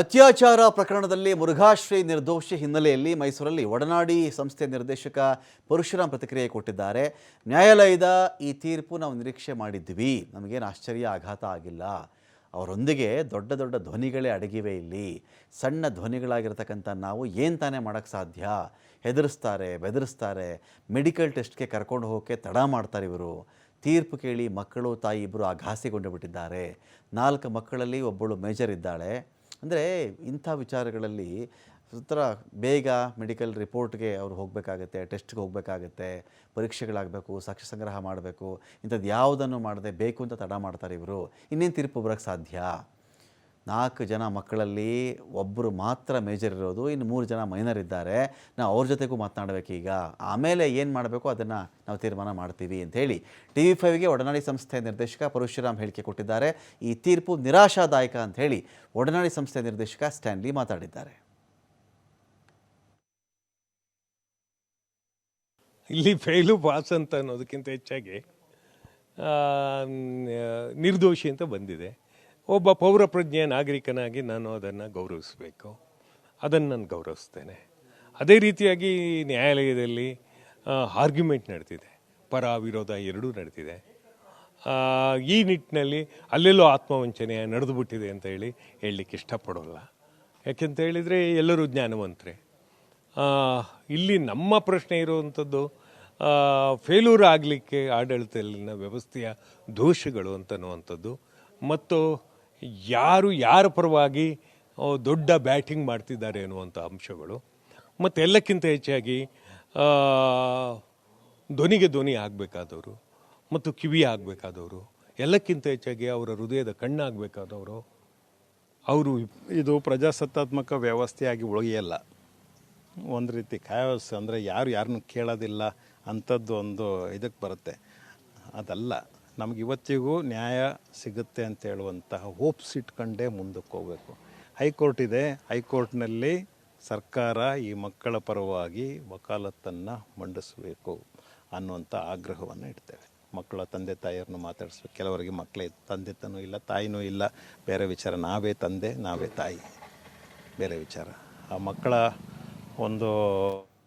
ಅತ್ಯಾಚಾರ ಪ್ರಕರಣದಲ್ಲಿ ಮುರುಘಾಶ್ರೀ ನಿರ್ದೋಷಿ ಹಿನ್ನೆಲೆಯಲ್ಲಿ ಮೈಸೂರಲ್ಲಿ ಒಡನಾಡಿ ಸಂಸ್ಥೆ ನಿರ್ದೇಶಕ ಪರಶುರಾಮ್ ಪ್ರತಿಕ್ರಿಯೆ ಕೊಟ್ಟಿದ್ದಾರೆ. ನ್ಯಾಯಾಲಯದ ಈ ತೀರ್ಪು ನಾವು ನಿರೀಕ್ಷೆ ಮಾಡಿದ್ವಿ ನಮಗೇನು ಆಶ್ಚರ್ಯ, ಆಘಾತ ಆಗಿಲ್ಲ. ಅವರೊಂದಿಗೆ ದೊಡ್ಡ ದೊಡ್ಡ ಧ್ವನಿಗಳೇ ಅಡಗಿವೆ ಇಲ್ಲಿ. ಸಣ್ಣ ಧ್ವನಿಗಳಾಗಿರ್ತಕ್ಕಂಥ ನಾವು ಏನು ತಾನೇ ಮಾಡೋಕ್ಕೆ ಸಾಧ್ಯ? ಹೆದರಿಸ್ತಾರೆ, ಬೆದರಿಸ್ತಾರೆ. ಮೆಡಿಕಲ್ ಟೆಸ್ಟ್ಗೆ ಕರ್ಕೊಂಡು ಹೋಗೋಕ್ಕೆ ತಡ ಮಾಡ್ತಾರೆ ಇವರು. ತೀರ್ಪು ಕೇಳಿ ಮಕ್ಕಳು, ತಾಯಿ ಇಬ್ಬರು ಆಘಾಸಿಗೊಂಡು ಬಿಟ್ಟಿದ್ದಾರೆ. ನಾಲ್ಕು ಮಕ್ಕಳಲ್ಲಿ ಒಬ್ಬಳು ಮೇಜರ್ ಇದ್ದಾಳೆ. ಅಂದರೆ ಇಂಥ ವಿಚಾರಗಳಲ್ಲಿ ಒಂಥರ ಬೇಗ ಮೆಡಿಕಲ್ ರಿಪೋರ್ಟ್ಗೆ ಅವ್ರು ಹೋಗಬೇಕಾಗತ್ತೆ, ಟೆಸ್ಟ್ಗೆ ಹೋಗಬೇಕಾಗತ್ತೆ, ಪರೀಕ್ಷೆಗಳಾಗಬೇಕು, ಸಾಕ್ಷ್ಯ ಸಂಗ್ರಹ ಮಾಡಬೇಕು, ಇಂಥದ್ದು ಯಾವುದನ್ನು ಮಾಡದೆ ಬೇಕು ಅಂತ ತಡ ಮಾಡ್ತಾರೆ ಇವರು. ಇನ್ನೇನು ತೀರ್ಪು ಬರೋಕ್ಕೆ ಸಾಧ್ಯ? ನಾಲ್ಕು ಜನ ಮಕ್ಕಳಲ್ಲಿ ಒಬ್ಬರು ಮಾತ್ರ ಮೇಜರ್ ಇರೋದು, ಇನ್ನು ಮೂರು ಜನ ಮೈನರ್ ಇದ್ದಾರೆ. ನಾವು ಅವ್ರ ಜೊತೆಗೂ ಮಾತನಾಡಬೇಕೀಗ ಆಮೇಲೆ ಏನು ಮಾಡಬೇಕು ಅದನ್ನು ನಾವು ತೀರ್ಮಾನ ಮಾಡ್ತೀವಿ ಅಂತ ಹೇಳಿ. ಟಿ ವಿ ಫೈವ್ಗೆ ಒಡನಾಡಿ ಸಂಸ್ಥೆ ನಿರ್ದೇಶಕ ಪರಶುರಾಮ್ ಹೇಳಿಕೆ ಕೊಟ್ಟಿದ್ದಾರೆ. ಈ ತೀರ್ಪು ನಿರಾಶಾದಾಯಕ ಅಂತ ಹೇಳಿ ಒಡನಾಡಿ ಸಂಸ್ಥೆ ನಿರ್ದೇಶಕ ಸ್ಟ್ಯಾನ್ಲಿ ಮಾತಾಡಿದ್ದಾರೆ. ಇಲ್ಲಿ ಫೇಲು ಪಾಸ್ ಅಂತ ಅನ್ನೋದಕ್ಕಿಂತ ಹೆಚ್ಚಾಗಿ ನಿರ್ದೋಷಿ ಅಂತ ಬಂದಿದೆ. ಒಬ್ಬ ಪೌರ ಪ್ರಜ್ಞೆಯ ನಾಗರಿಕನಾಗಿ ನಾನು ಅದನ್ನು ಗೌರವಿಸಬೇಕು. ಅದನ್ನು ನಾನು ಗೌರವಿಸ್ತೇನೆ. ಅದೇ ರೀತಿಯಾಗಿ ನ್ಯಾಯಾಲಯದಲ್ಲಿ ಆರ್ಗ್ಯುಮೆಂಟ್ ನಡೆದಿದೆ ಪರ ವಿರೋಧ ಎರಡೂ ನಡೆದಿದೆ ಈ ನಿಟ್ಟಿನಲ್ಲಿ ಅಲ್ಲೆಲ್ಲೋ ಆತ್ಮವಂಚನೆ ನಡೆದುಬಿಟ್ಟಿದೆ ಅಂತ ಹೇಳಿ ಹೇಳಲಿಕ್ಕೆ ಇಷ್ಟಪಡೋಲ್ಲ. ಯಾಕೆಂತ ಹೇಳಿದರೆ ಎಲ್ಲರೂ ಜ್ಞಾನವಂತರೇ. ಇಲ್ಲಿ ನಮ್ಮ ಪ್ರಶ್ನೆ ಇರುವಂಥದ್ದು ಫೇಲ್ಯೂರ್ ಆಗಲಿಕ್ಕೆ ಆಡಳಿತದಲ್ಲಿನ ವ್ಯವಸ್ಥೆಯ ದೋಷಗಳು ಅಂತನ್ನುವಂಥದ್ದು ಮತ್ತು ಯಾರು ಯಾರ ಪರವಾಗಿ ದೊಡ್ಡ ಬ್ಯಾಟಿಂಗ್ ಮಾಡ್ತಿದ್ದಾರೆ ಅನ್ನುವಂಥ ಅಂಶಗಳು. ಮತ್ತು ಎಲ್ಲಕ್ಕಿಂತ ಹೆಚ್ಚಾಗಿ ಧ್ವನಿಗೆ ಧ್ವನಿ ಆಗಬೇಕಾದವರು ಮತ್ತು ಕಿವಿ ಆಗಬೇಕಾದವರು, ಎಲ್ಲಕ್ಕಿಂತ ಹೆಚ್ಚಾಗಿ ಅವರ ಹೃದಯದ ಕಣ್ಣಾಗಬೇಕಾದವರು ಅವರು ಇದು ಪ್ರಜಾಸತ್ತಾತ್ಮಕ ವ್ಯವಸ್ಥೆಯಾಗಿ ಉಳಿಯಲ್ಲ. ಒಂದು ರೀತಿ ಕಾಯೋಸ್ ಅಂದರೆ ಯಾರು ಯಾರನ್ನು ಕೇಳೋದಿಲ್ಲ ಅಂಥದ್ದು ಒಂದು ಇದಕ್ಕೆ ಬರುತ್ತೆ. ಅದಲ್ಲ. ನಮ್ಗೆ ಇವತ್ತಿಗೂ ನ್ಯಾಯ ಸಿಗುತ್ತೆ ಅಂತ ಹೇಳುವಂತಹ ಹೋಪ್ಸ್ ಇಟ್ಕೊಂಡೇ ಮುಂದಕ್ಕೆ ಹೋಗಬೇಕು. ಹೈಕೋರ್ಟ್ ಇದೆ. ಹೈಕೋರ್ಟ್ನಲ್ಲಿ ಸರ್ಕಾರ ಈ ಮಕ್ಕಳ ಪರವಾಗಿ ವಕಾಲತ್ತನ್ನು ಮಂಡಿಸಬೇಕು ಅನ್ನುವಂಥ ಆಗ್ರಹವನ್ನು ಇಡ್ತೇವೆ. ಮಕ್ಕಳ ತಂದೆ ತಾಯಿಯರನ್ನು ಮಾತಾಡಿಸ್ಬೇಕು. ಕೆಲವರಿಗೆ ಮಕ್ಕಳೇ ತಂದೆ ತನೂ ಇಲ್ಲ, ತಾಯಿನೂ ಇಲ್ಲ. ಬೇರೆ ವಿಚಾರ, ನಾವೇ ತಂದೆ, ನಾವೇ ತಾಯಿ. ಬೇರೆ ವಿಚಾರ. ಆ ಮಕ್ಕಳ ಒಂದು